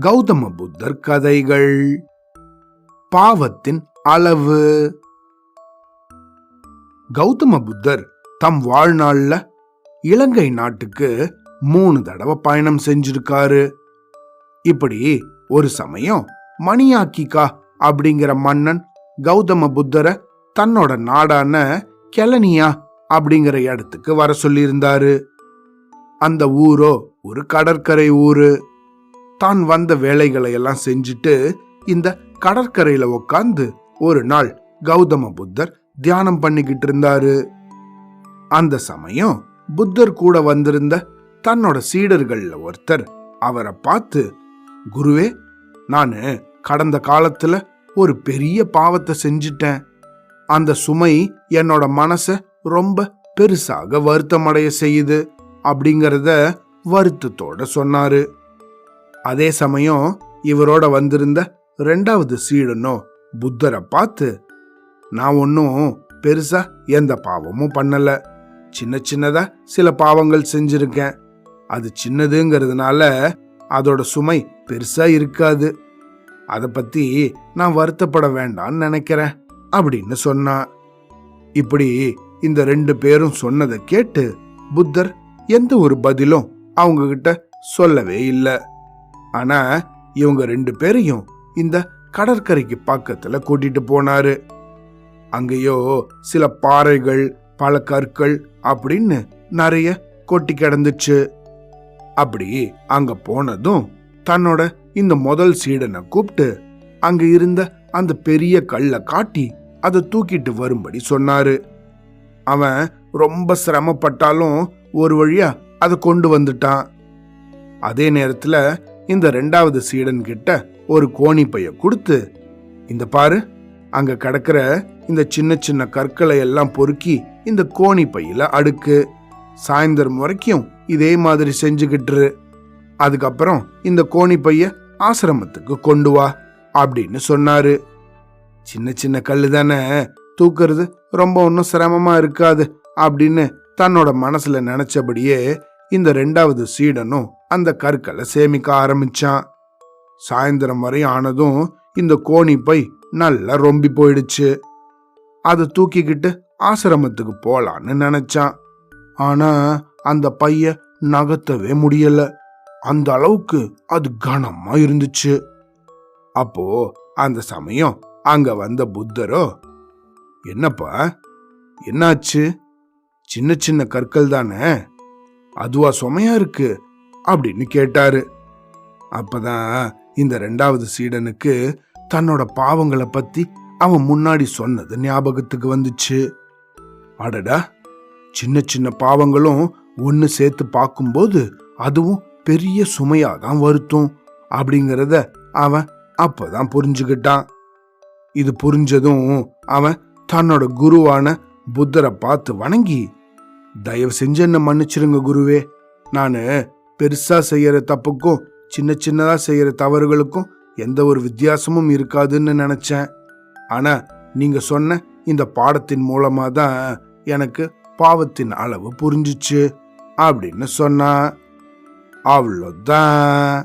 கௌதம புத்தர் கதைகள். பாவத்தின் அளவு. கௌதம புத்தர் தம் வாழ்நாள்ல இலங்கை நாட்டுக்கு மூணு தடவை பயணம் செஞ்சிருக்காரு. இப்படி ஒரு சமயம் மணியாக்கிகா அப்படிங்கிற மன்னன் கௌதம புத்தரை தன்னோட நாடான கெலனியா அப்படிங்கிற இடத்துக்கு வர சொல்லியிருந்தாரு. அந்த ஊரோ ஒரு கடற்கரை ஊரு. தான் வந்த வேலைகளை எல்லாம் செஞ்சுட்டு இந்த கடற்கரையில உக்காந்து ஒரு நாள் கௌதம புத்தர் தியானம் பண்ணிக்கிட்டு இருந்தாரு. அந்த சமயம் புத்தர் கூட வந்திருந்த தன்னோட சீடர்கள்ல ஒருத்தர் அவரை பார்த்து குருவே நானு கடந்த காலத்துல ஒரு பெரிய பாவத்தை செஞ்சிட்டேன். அந்த சுமை என்னோட மனச ரொம்ப பெருசாக வருத்தமடைய செய்யுது. அப்படிங்கிறத வருத்தத்தோட சொன்னாரு. அதே சமயம் இவரோட வந்திருந்த ரெண்டாவது சீடனும் புத்தரை பார்த்து நான் ஒன்றும் பெருசா எந்த பாவமும் பண்ணல. சின்ன சின்னதா சில பாவங்கள் செஞ்சிருக்கேன். அது சின்னதுங்கிறதுனால அதோட சுமை பெருசா இருக்காது. அதை பத்தி நான் வருத்தப்பட வேண்டாம்னு நினைக்கிறேன் அப்படின்னு சொன்னான். இப்படி இந்த ரெண்டு பேரும் சொன்னதை கேட்டு புத்தர் எந்த ஒரு பதிலும் அவங்க கிட்ட சொல்லவே இல்லை. ஆனா இவங்க ரெண்டு பேரையும் இந்த கடற்கரைக்கு பக்கத்துல கூட்டிட்டு போனாரு. அங்கேயோ சில பாறைகள் பல கற்கள் அப்படின்னு நிறைய கொட்டி கிடந்துச்சு. அப்படி அங்க போனதும் தன்னோட இந்த முதல் சீடனை கூப்பிட்டு அங்க இருந்த அந்த பெரிய கல்லை காட்டி அதை தூக்கிட்டு வரும்படி சொன்னாரு. அவன் ரொம்ப சிரமப்பட்டாலும் ஒரு வழியா அதை கொண்டு வந்துட்டான். அதே நேரத்துல இந்த ரெண்டாவது சீடன் கிட்ட ஒரு கோணி பைய கொடுத்து இந்த பாரு அங்க கிடக்கிற இந்த சின்ன சின்ன கற்களை எல்லாம் பொறுக்கி இந்த கோணி பையில அடுக்கு. சாயந்தரம் வரைக்கும் இதே மாதிரி செஞ்சுக்கிட்டுரு. அதுக்கப்புறம் இந்த கோணி பைய ஆசிரமத்துக்கு கொண்டு வா அப்படின்னு சொன்னாரு. சின்ன சின்ன கல்லு தானே தூக்குறது ரொம்ப ஒன்றும் சிரமமாக இருக்காது அப்படின்னு தன்னோட மனசுல நினைச்சபடியே இந்த ரெண்டாவது சீடனும் அந்த கற்களை சேமிக்க ஆரம்பிச்சான். சாயந்தரம் வரை ஆனதும் இந்த கோணி பை நல்லா ரொம்பி போயிடுச்சு. அதை தூக்கிக்கிட்டு ஆசிரமத்துக்கு போலான்னு நினைச்சான். ஆனா அந்த பைய நகர்த்தவே முடியல. அந்த அளவுக்கு அது கனமா இருந்துச்சு. அப்போ அந்த சமயம் அங்க வந்த புத்தரோ என்னப்பா? என்னாச்சு? சின்ன சின்ன கற்கள் தானே? அதுவா சுமையா இருக்கு? அப்படின்னு கேட்டாரு. அப்பதான் இந்த ரெண்டாவது சீடனுக்கு தன்னோட பாவங்களை பத்தி அவன் முன்னாடி சொன்னது ஞாபகத்துக்கு வந்துச்சு. அடடா! சின்ன சின்ன பாவங்களும் ஒன்னு சேர்த்து பார்க்கும்போது அதுவும் பெரிய சுமையாக தான் வருத்தும் அப்படிங்கிறத அவன் அப்பதான் புரிஞ்சுக்கிட்டான். இது புரிஞ்சதும் அவன் தன்னோட குருவான புத்தரை பார்த்து வணங்கி தயவு செஞ்சு என்ன மன்னிச்சிருங்க குருவே. நான் பெருசா செய்யற தப்புக்கும் சின்ன சின்னதா செய்யற தவறுகளுக்கும் எந்த ஒரு வித்தியாசமும் இருக்காதுன்னு நினைச்சேன். ஆனா நீங்க சொன்ன இந்த பாடத்தின் மூலமா தான் எனக்கு பாவத்தின் அளவு புரிஞ்சிச்சு அப்படின்னு சொன்னா. அவ்வளோதான்